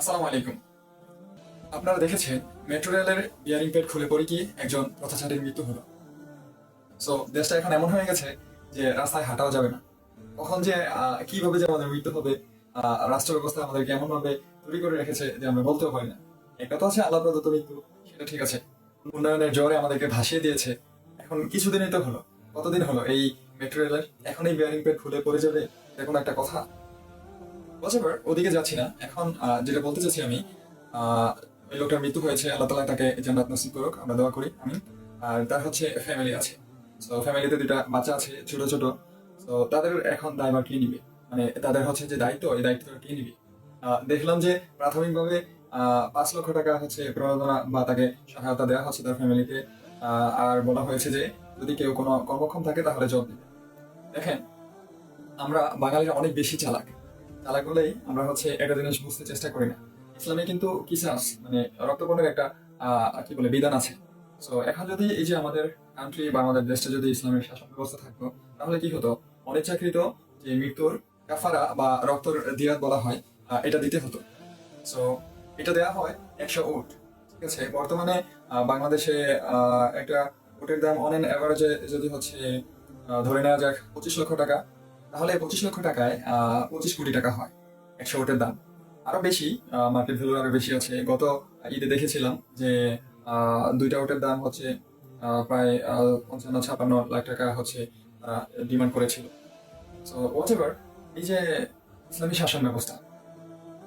আসসালামু আলাইকুম। আপনারা দেখেছেন, মেট্রো রেলের বিয়ারিং পেড খুলে পড়ে গিয়ে একজন পথচারীর মৃত্যু হলো। সো দেশটা এখন এমন হয়ে গেছে যে রাস্তায় হাঁটাও যাবে না। কখন যে কীভাবে যে আমাদের মৃত্যু হবে রাষ্ট্র ব্যবস্থা আমাদেরকে এমন ভাবে তৈরি করে রেখেছে যে আমরা বলতেও পারি না। একটা তো আছে আল্লাহ প্রদত্ত মৃত্যু, সেটা ঠিক আছে। উন্নয়নের জোরে আমাদেরকে ভাসিয়ে দিয়েছে। এখন কিছুদিনই তো হলো, কতদিন হলো এই মেট্রো রেলের? এখন এই বিয়ারিং পেড খুলে পড়ে যাবে, এটা কোনো একটা কথা? Whatever, ওদিকে যাচ্ছি না। এখন যেটা বলতে চাচ্ছি আমি ওই লোকটার মৃত্যু হয়েছে আল্লাহ তালা তাকে জান্নাত নসিব করুক আমরা দোয়া করি আমি আর তার হচ্ছে ফ্যামিলি আছে। তো ফ্যামিলিতে দুটা বাচ্চা আছে ছোট ছোট। তো তাদের এখন দায়ভার কে নিবে? মানে তাদের হচ্ছে যে দায়িত্ব এই দায়িত্বটা কে নিবে? দেখলাম যে প্রাথমিকভাবে পাঁচ লক্ষ টাকা হচ্ছে প্রণোদনা বা তাকে সহায়তা দেওয়া হচ্ছে তার ফ্যামিলিকে আর বলা হয়েছে যে যদি কেউ কোনো কর্মক্ষম থাকে তাহলে জব দিবে। দেখেন আমরা বাঙালিরা অনেক বেশি চালাক। চালাক হলেই আমরা হচ্ছে একটা জিনিস বুঝতে চেষ্টা করি না। ইসলামে কিন্তু কিসাস মানে রক্তপণের একটা কি বলে, বিধান আছে। তো এখন যদি এই যে আমাদের কান্ট্রি বা আমাদের দেশটা যদি ইসলামের শাসন ব্যবস্থা থাকতো, তাহলে কি হতো? অনিচ্ছাকৃত যে মৃত্যুর কাফারা বা রক্তর দিয়াত বলা হয় এটা দিতে হতো। সো এটা দেওয়া হয় একশো উট, ঠিক আছে? বর্তমানে বাংলাদেশে একটা উটের দাম অন অ্যাভারেজে যদি হচ্ছে ধরে নেওয়া যাক পঁচিশ লক্ষ টাকা তাহলে পঁচিশ লক্ষ টাকায় পঁচিশ কোটি টাকা হয় একশো ওটের দাম। আরও বেশি মার্কেট ভ্যালু আরও বেশি আছে। গত ঈদে দেখেছিলাম যে দুইটা ওটের দাম হচ্ছে প্রায় পঞ্চান্ন ছাপান্ন লাখ টাকা হচ্ছে ডিমান্ড করেছিল। সো এভার এই যে ইসলামী শাসন ব্যবস্থা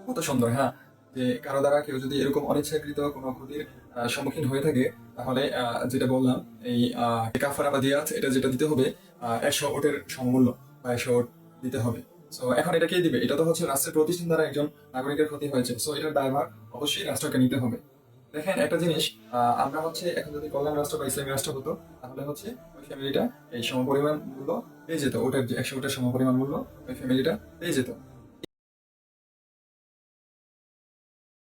কত সুন্দর হ্যাঁ? যে কারও দ্বারা কেউ যদি এরকম অনিচ্ছাকৃত কোনো ক্ষতির সম্মুখীন হয়ে থাকে তাহলে যেটা বললাম এই আহ, কাফারা বা দিয়াত এটা যেটা দিতে হবে একশো ওটের সমমূল্য। বা একশো দিতে হবে। সো এখন এটা কে দিবে? এটা তো হচ্ছে রাষ্ট্রের প্রতিষ্ঠান দ্বারা একজন নাগরিকের ক্ষতি হয়েছে। সো এটার দায়ভার অবশ্যই রাষ্ট্রকে নিতে হবে। দেখেন একটা জিনিস আমরা হচ্ছে এখন যদি কল্যাণ রাষ্ট্র বা ইসলামী রাষ্ট্র হতো, তাহলে হচ্ছে ওই ফ্যামিলিটা এই সমপরিমাণ মূল্য পেয়ে যেত। ওটার একশো ওটার সমপরিমাণ মূল্য ওই ফ্যামিলিটা পেয়ে যেত।